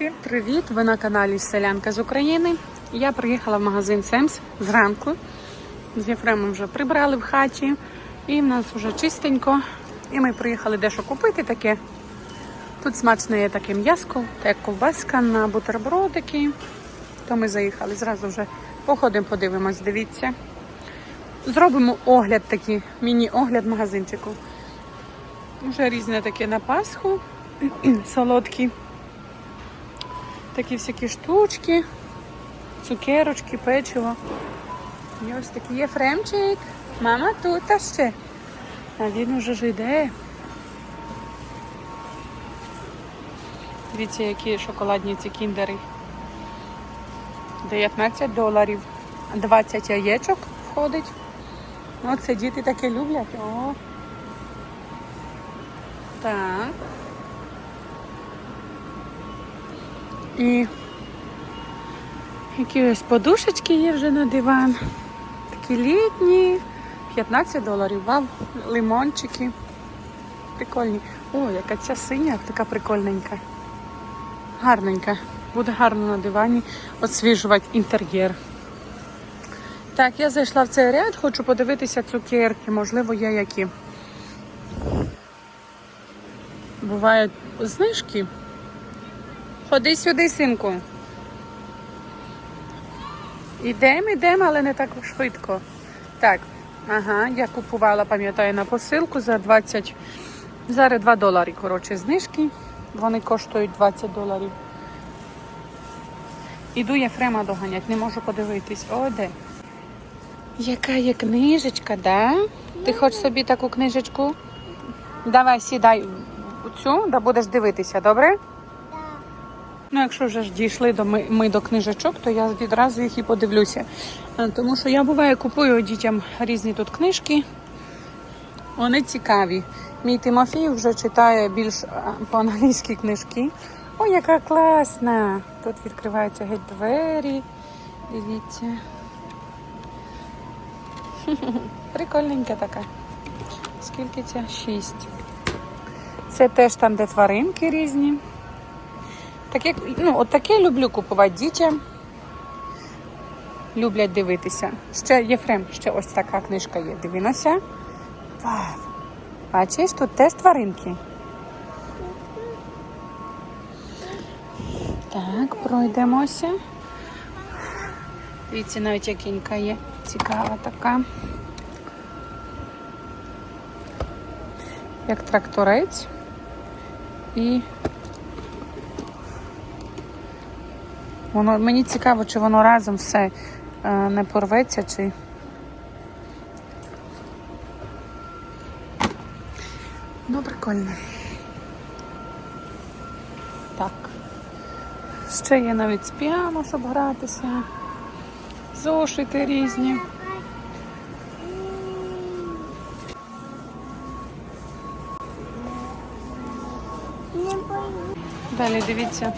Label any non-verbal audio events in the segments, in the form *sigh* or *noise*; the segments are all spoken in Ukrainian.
Всім привіт! Ви на каналі Селянка з України. Я приїхала в магазин Семс зранку. З Єфремом вже прибрали в хаті, і в нас вже чистенько. І ми приїхали дещо купити таке. Тут смачне є таке м'яско, та як ковбаска на бутербродики. То ми заїхали. Зразу вже походимо, подивимось, дивіться. Зробимо огляд такий, міні-огляд магазинчику. Вже різне таке на Пасху, *clears throat* солодкі. Такі всякі штучки, цукерочки, печиво. І ось такий Єфремчик. Мама тут а ще. А він уже ж йде. Дивіться, які шоколадні ці кіндери. 19 доларів. 20 яєчок входить. Оце діти таке люблять. О. Так. І які ось подушечки є вже на диван. Такі літні. 15 доларів. Вау, лимончики. Прикольні. О, яка ця синя, така прикольненька. Гарненька. Буде гарно на дивані освіжувати інтер'єр. Так, я зайшла в цей ряд, хочу подивитися цукерки, можливо, є які. Бувають знижки. Ходи сюди, синку. Ідемо, ідемо, але не так швидко. Так, ага, я купувала, пам'ятаю, на посилку за 20, зараз 2 долари, коротше, знижки. Вони коштують 20 доларів. Іду Єфрема доганять, не можу подивитись. О, де? Яка є книжечка, да? Ти хочеш собі таку книжечку? Давай сідай у цю, да будеш дивитися, добре? Ну, якщо вже ж дійшли до ми, ми до книжечок, то я відразу їх і подивлюся. Е, Тому що я буває купую дітям різні тут книжки. Вони цікаві. Мій Тимофій вже читає більш е, по-англійськи книжки. Ой, яка класна! Тут відкриваються геть двері. Дивіться. *laughs* Прикольненька така. Скільки ця? Шість. Це теж там, де тваринки різні. Таке, ну, от таке люблю купувати дітям. Люблять дивитися. Ще Єфрем, ще ось така книжка є. Дивимося. Бачиш, тут теж тваринки. Так, пройдемося. Дивіться, навіть якінька є. Цікава така. Як тракторець. І воно мені цікаво, чи воно разом все е, не порветься, чи. Ну, прикольно. Так. Ще є навіть з піано, щоб гратися. Зошити різні. Далі дивіться.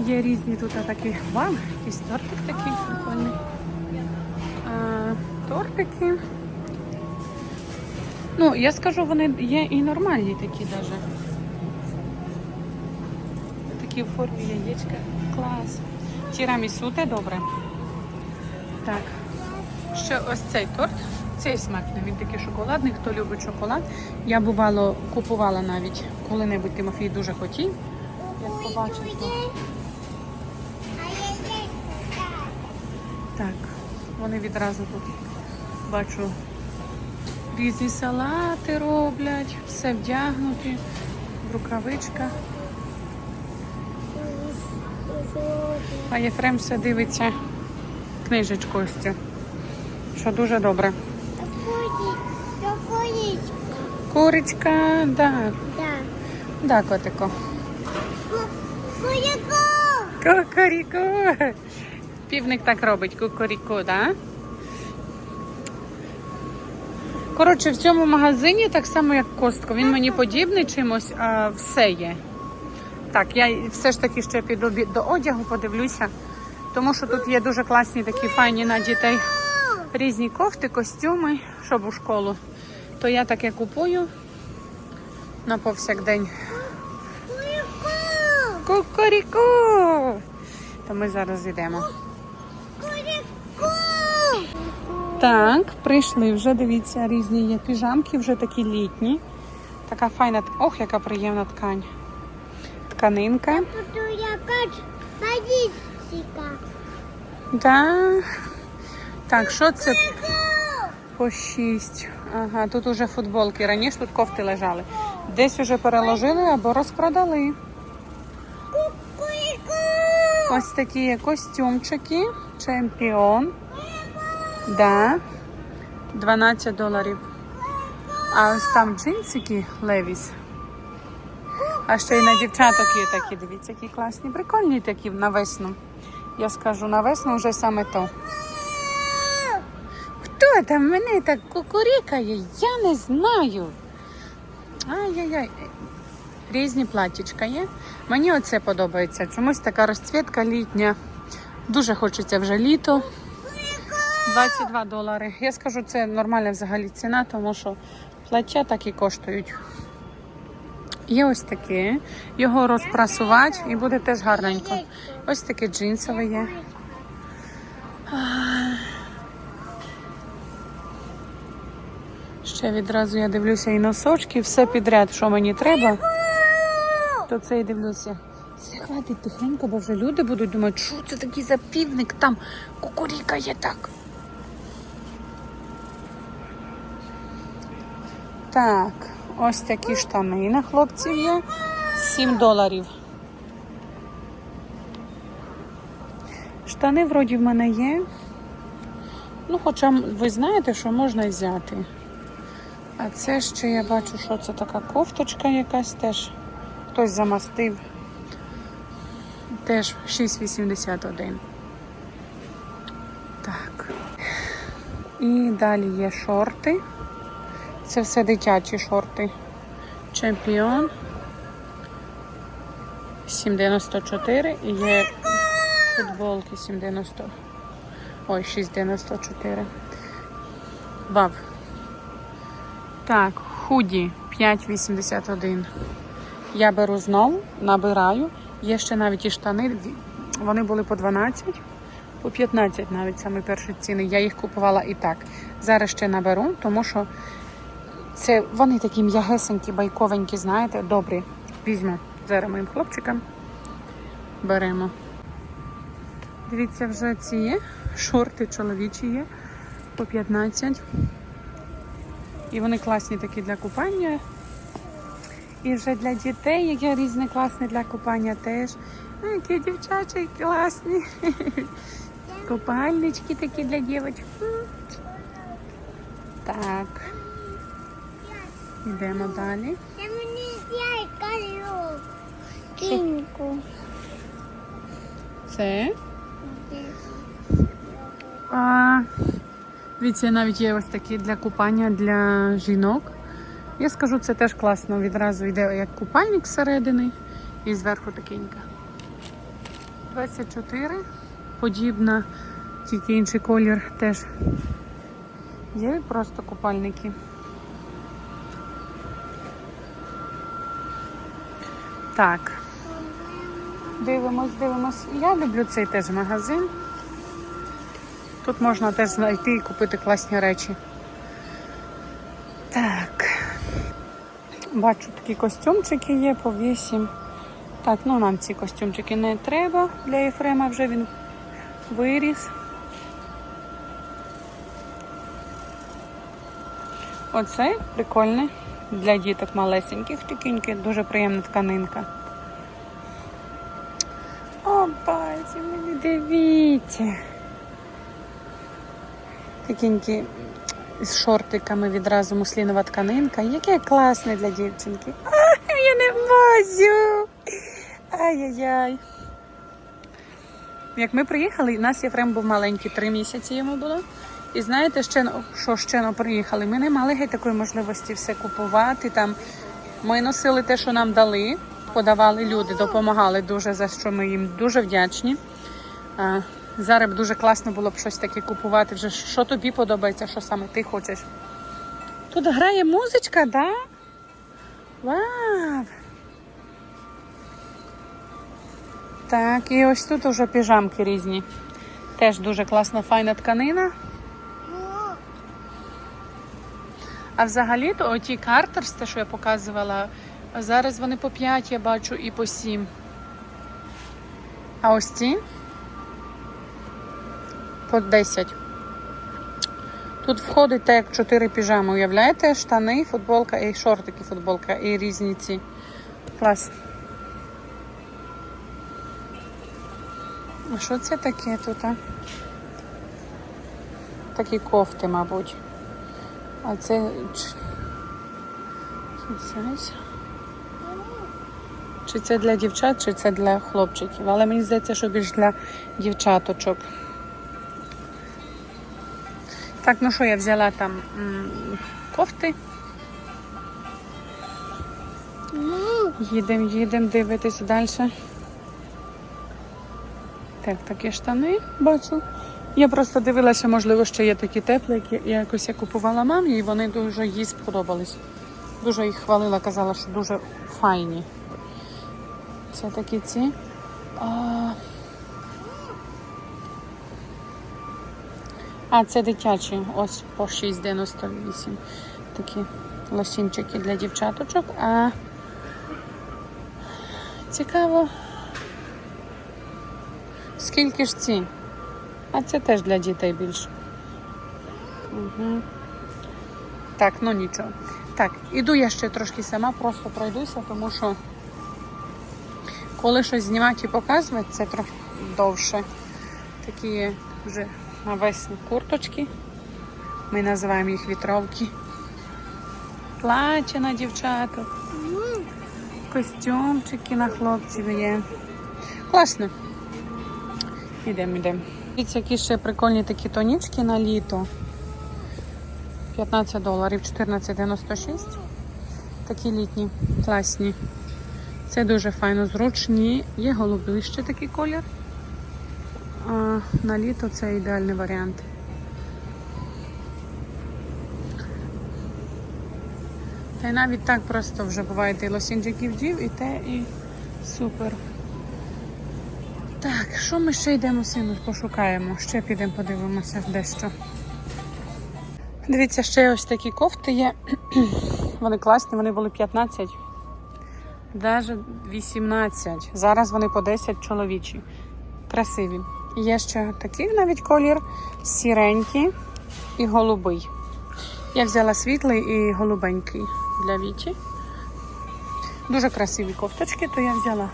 Є різні тут такі вау, якийсь тортик такий прикольний. Тортики. Ну, я скажу, вони є і нормальні такі навіть. Такі в формі яєчка. Клас. Тірамісу те добре. Так. Ще ось цей торт. Цей смачний, він такий шоколадний. Хто любить шоколад. Я бувало купувала навіть коли-небудь Тимофій дуже хотів. Як побачив, Так, вони відразу тут бачу різні салати роблять, все вдягнуті, в рукавичках. А Єфрем все дивиться книжечку ось цю, що дуже добре. Курочка, да, да, котико. Кукуріку. Півник так робить кукуріку, да? Коротше, в цьому магазині так само, як Костко. Він мені подібний чимось, а все є. Так, я все ж таки ще піду до одягу, подивлюся. Тому що тут є дуже класні такі файні на дітей різні кофти, костюми, щоб у школу. То я таке купую на повсякдень. Кукуріку! То ми зараз йдемо. Так, прийшли вже, дивіться, різні є піжамки, вже такі літні. Така файна, ох, яка приємна ткань. Тканинка. Да. Так, що це по 6? Ага, тут уже футболки. Раніше тут кофти лежали. Десь уже переложили або розпродали. Ось такі костюмчики. Чемпіон. Да. 12 доларів. А ось там джинсики Левіс. А ще й на дівчаток є такі, дивіться, які класні, прикольні такі на весну. Я скажу, на весну вже саме то. Хто там мене так кукурікає? Я не знаю. Ай-яй-яй. Різні платічка є. Мені оце подобається. Чомусь така розцвітка літня. Дуже хочеться вже літо. 22 долари. Я скажу, це нормальна взагалі ціна, тому що плаття так і коштують. Є ось таке. Його розпрасувати і буде теж гарненько. Ось таке джинсове є. Ще відразу я дивлюся і носочки, все підряд, що мені треба, то це і дивлюся. Все хватить тихенько, бо вже люди будуть думати, що це такий за півник, там кукурікає так. Так, ось такі штани на хлопців є. 7 доларів. Штани вроді в мене є. Ну, хоча ви знаєте, що можна взяти. А це ще я бачу, що це така кофточка якась теж. Хтось замастив. Теж 6,81. Так. І далі є шорти. Це все дитячі шорти. Чемпіон. 7,94 і є футболки 7,90. Ой, 6,94. Вав. Так, худі 5,81. Я беру знову, набираю. Є ще навіть і штани. Вони були по 12, по 15 навіть саме перші ціни. Я їх купувала і так. Зараз ще наберу, тому що це вони такі м'ягесенькі, байковенькі, знаєте, добрі. Візьму зараз моїм хлопчикам. Беремо. Дивіться, вже ці є. Шорти чоловічі є по 15. І вони класні такі для купання. І вже для дітей є різні класні для купання теж. А, Які дівчачі класні. *laughs* Купальнички такі для дівчат. Так. Йдемо далі. Це мені зяйкало. Кіньку. Це. А, дивіться, навіть є ось такі для купання для жінок. Я скажу, це теж класно. Відразу йде як купальник зсередини і зверху такенька. 24. Подібна, тільки інший колір теж. Є просто купальники. Так. Дивимось, дивимось. Я люблю цей теж магазин. Тут можна теж знайти і купити класні речі. Так. Бачу, такі костюмчики є по 8. Так, ну нам ці костюмчики не треба. Для Єфрема вже він виріс. Оце прикольне для діток малесеньких, такеньке, дуже приємна тканинка. О, базі, мені дивіться. Такенькі з шортиками відразу муслінова тканинка. Яке класне для дівчинки. А, я не можу. Ай-яй-яй. Як ми приїхали, у нас Єфрем був маленький, три місяці йому було. І знаєте, ще, що ще приїхали? Ми не мали геть такої можливості все купувати. Там. Ми носили те, що нам дали, подавали люди, допомагали дуже, за що ми їм дуже вдячні. Зараз дуже класно було б щось таке купувати. Вже що тобі подобається, що саме ти хочеш. Тут грає музичка, да? Вау! Так, і ось тут уже піжамки різні. Теж дуже класна, файна тканина. Ну, А взагалі-то оті картерс, те, що я показувала, зараз вони по 5, я бачу, і по 7. А ось ці по 10. Тут входить так як 4 піжами, уявляєте? Штани, футболка і шортики, футболка, і різні ці. Клас. А що це таке тут? А? Такі кофти, мабуть. А це. чи це? Для дівчат, чи це для хлопчиків. Але мені здається, що більш для дівчаточок. Так, ну що я взяла там кофти. Їдемо, їдемо дивитися далі. Так, такі штани бачу. Я просто дивилася, можливо, ще є такі теплі, які я якось я купувала мамі, і вони дуже їй сподобались. Дуже їх хвалила, казала, що дуже файні. Це такі ці. А, а це дитячі, ось по 6,98. Такі лосінчики для дівчаточок. А Цікаво. Скільки ж ці? А це теж для дітей більше. Угу. Так, ну нічого. Так, іду я ще трошки сама, просто пройдуся, тому що коли щось знімати і показувати, це трохи довше. Такі вже навесні курточки. Ми називаємо їх вітровки. Плаче на дівчаток. Костюмчики на хлопців є. Класно. Ідемо, йдемо. Дивіться, які ще прикольні такі тонічки на літо. 15 доларів, 14,96. Такі літні, класні. Це дуже файно, зручні. Є голубий ще такий колір. А на літо це ідеальний варіант. Та й навіть так просто вже буває і лосінчиків дів, і те, і супер. Так, що ми ще йдемо сину, пошукаємо. Ще підемо подивимося дещо. Дивіться, ще ось такі кофти є. *clears throat* Вони класні, вони були 15, навіть 18. Зараз вони по 10 чоловічі. Красиві. Є ще такий навіть колір, сіренький і голубий. Я взяла світлий і голубенький для Віті. Дуже красиві кофточки, то я взяла,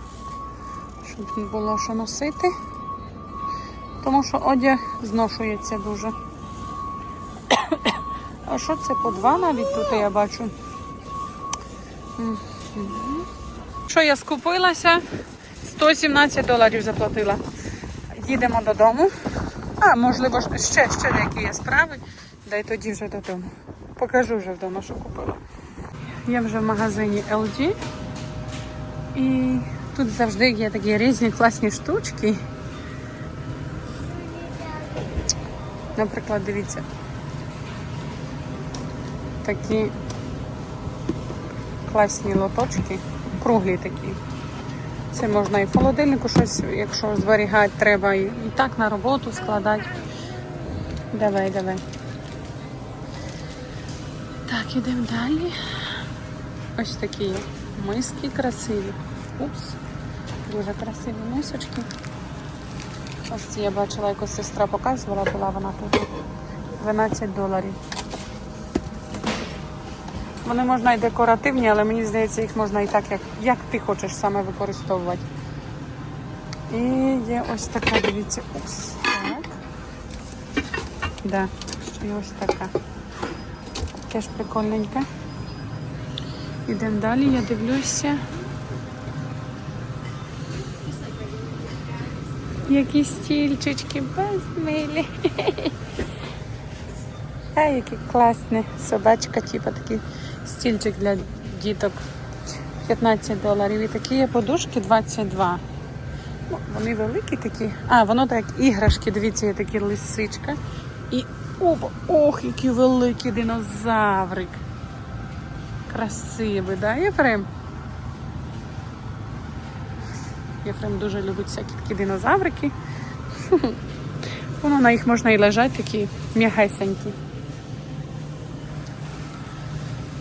щоб було що носити. Тому що одяг зношується дуже. А що це по два навіть тут я бачу. Що я скупилася? 117 доларів заплатила. Їдемо додому. А, можливо, ще, ще деякі є справи. Дай тоді вже додому. Покажу вже вдома, що купила. Я вже в магазині LG. І тут завжди є такі різні класні штучки. Наприклад, дивіться. Такі класні лоточки, круглі такі. Це можна і в холодильнику щось, якщо зберігати треба, і, так на роботу складати. Давай, давай. Так, ідемо далі. Ось такі миски красиві. Упс. Дуже красиві мисочки. Ось ці я бачила, якось сестра показувала, була вона тут. 12 доларів. Вони можна і декоративні, але мені здається, їх можна і так, як, як ти хочеш саме використовувати. І є ось така, дивіться, упс. Так. Да, є ось така. Теж прикольненька. Ідемо далі, я дивлюся. Які стільчички безмилі. А, які класні. Собачка, типу такий стільчик для діток. 15 доларів. І такі є подушки 22. Ну, вони великі такі. А, воно так іграшки, дивіться, є такі лисичка. І опа, ох, який великий динозаврик. Красивий, да, Єфрем? Єфрем дуже любить всякі такі динозаврики. *laughs* Воно на їх можна і лежати, такі м'ягесенькі.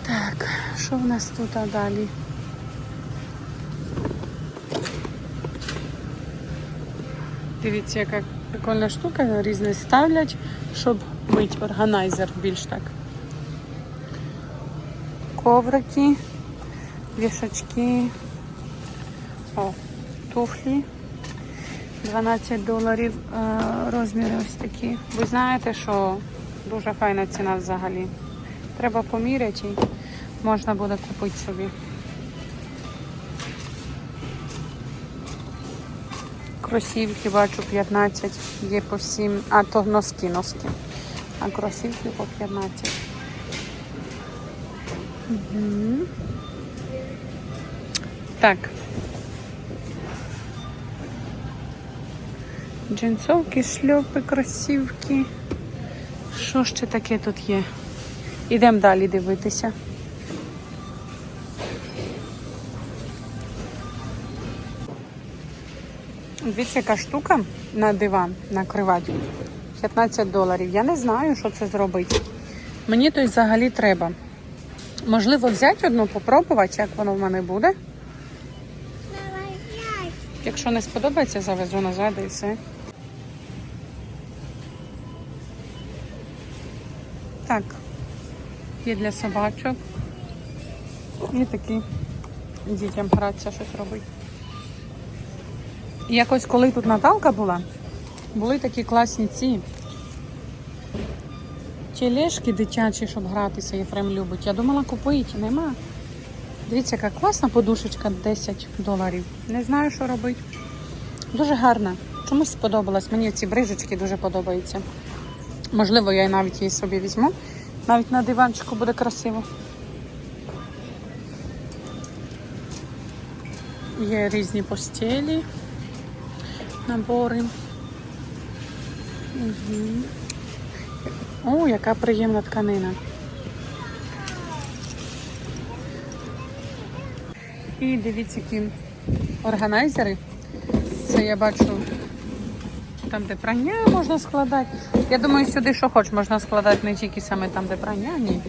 Так, що в нас тут а далі? Дивіться, яка прикольна штука, різне ставлять, щоб мить органайзер більш так. Коврики, вішачки, о, туфлі. 12 доларів е, розміри ось такі. Ви знаєте, що дуже файна ціна взагалі. Треба поміряти і можна буде купити собі. Кросівки бачу 15, є по 7, а то носки, носки. А кросівки по 15. Угу. Так. Джинсовки, шльопи, кросівки. Що ще таке тут є? Ідемо далі дивитися. Дивіться, яка штука на диван, на кривать. 15 доларів. Я не знаю, що це зробити. Мені то й взагалі треба. Можливо, взяти одну, попробувати, як воно в мене буде. Якщо не сподобається, завезу назад і все. Так, є для собачок. І такі дітям гратися, щось робити. І Якось коли тут Наталка була, були такі класні ці тележки дитячі, щоб гратися, Єфрем любить. Я думала купити, нема. Дивіться, яка класна подушечка 10 доларів. Не знаю, що робити. Дуже гарна. Чомусь сподобалась. Мені ці брижечки дуже подобаються. Можливо, я навіть її собі візьму. Навіть на диванчику буде красиво. Є різні постелі, набори. Угу. О, яка приємна тканина. І дивіться, які органайзери. Це я бачу там, де прання можна складати. Я думаю, сюди що хоч можна складати не тільки саме там, де прання, ні.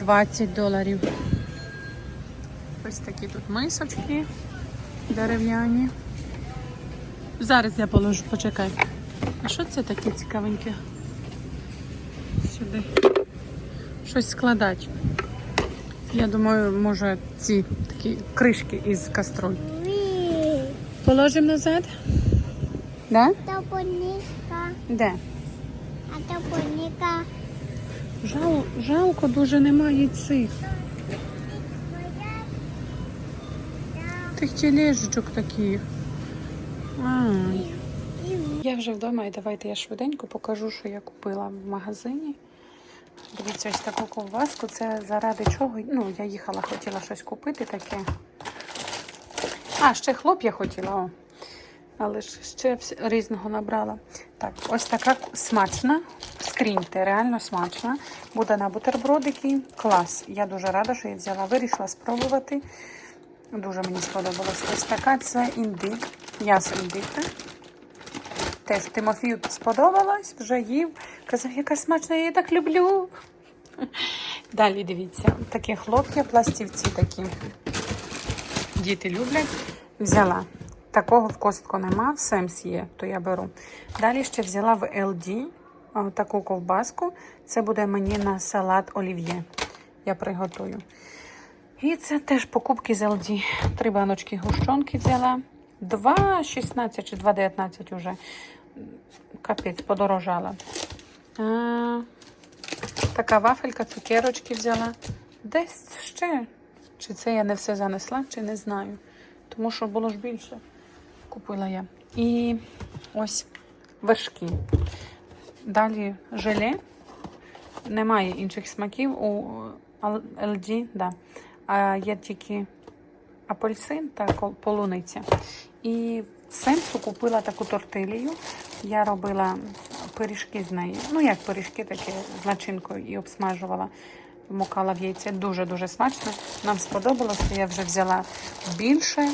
20 доларів. Ось такі тут мисочки дерев'яні. Зараз я положу, почекай. А що це таке цікавеньке? Сюди. Щось складати. Я думаю, може ці такі кришки із каструль. Положимо назад? Да? Та поніска. Де? А та поніка. Жал, жалко дуже немає цих. Тих тележечок таких. Ай. Я вже вдома і давайте я швиденько покажу, що я купила в магазині. Дивіться, ось таку ковбаску. Це заради чого? Ну, я їхала, хотіла щось купити таке. А, ще хлоп я хотіла. О. Але ж ще різного набрала. Так, ось така смачна. Скріньте, реально смачна. Буде на бутербродики. Клас. Я дуже рада, що я взяла. Вирішила спробувати. Дуже мені сподобалось. Ось така це індик. М'ясо індика. Теж Тимофію сподобалось, вже їв. Казав, яка смачна, я її так люблю. *laughs* Далі дивіться, такі хлоп'я, пластівці такі. Діти люблять. Взяла. Такого в костку нема, в Семс є, то я беру. Далі ще взяла в LD таку ковбаску. Це буде мені на салат олів'є. Я приготую. І це теж покупки з LD. Три баночки гущонки взяла. 2,16 чи 2,19 уже. Капець, подорожала. А, така вафелька, цукерочки взяла. Десь ще. Чи це я не все занесла, чи не знаю. Тому що було ж більше. Купила я. І ось вершки. Далі желе. Немає інших смаків у LG, да. а є тільки апельсин та полуниця. І Сенсу купила таку тортилію. Я робила пиріжки з неї. Ну, як пиріжки, таке з начинкою і обсмажувала. Мукала в яйце. Дуже-дуже смачно. Нам сподобалося. Я вже взяла більше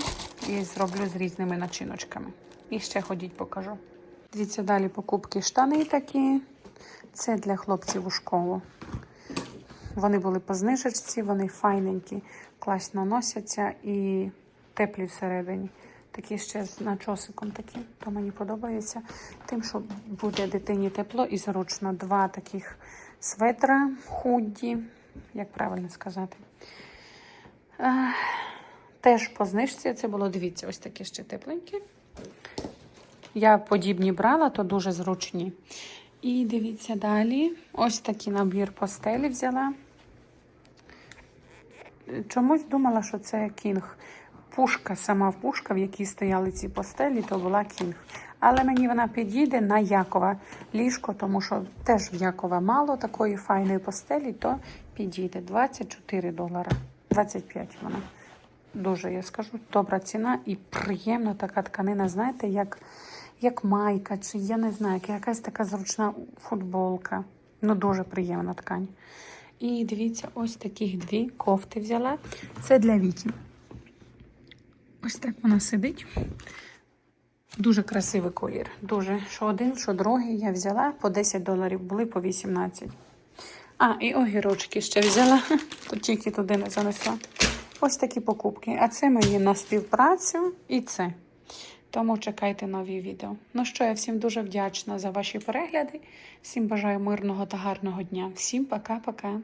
і зроблю з різними начиночками. І ще ходіть покажу. Дивіться, далі покупки штани такі. Це для хлопців у школу. Вони були по знижечці, вони файненькі, класно носяться і теплі всередині. Такі ще з начосиком такі, то мені подобається. Тим, що буде дитині тепло і зручно. Два таких светра худді, як правильно сказати. Теж по знижці це було, дивіться, ось такі ще тепленькі. Я подібні брала, то дуже зручні. І дивіться далі. Ось такий набір постелі взяла. Чомусь думала, що це кінг. Пушка, сама пушка, в якій стояли ці постелі, то була кінг. Але мені вона підійде на Якова ліжко, тому що теж в Якова мало такої файної постелі, то підійде 24 долара. 25 вона. Дуже, я скажу, добра ціна і приємна така тканина, знаєте, як, як майка, чи я не знаю, як якась така зручна футболка. Ну, дуже приємна ткань. І дивіться, ось таких дві кофти взяла. Це для Віті. Ось так вона сидить. Дуже красивий колір. Дуже. Що один, що другий я взяла по 10 доларів, були по 18. А, і огірочки ще взяла. *laughs* Тут тільки туди не занесла. Ось такі покупки. А це мені на співпрацю і це. Тому чекайте нові відео. Ну що, я всім дуже вдячна за ваші перегляди. Всім бажаю мирного та гарного дня. Всім пока-пока.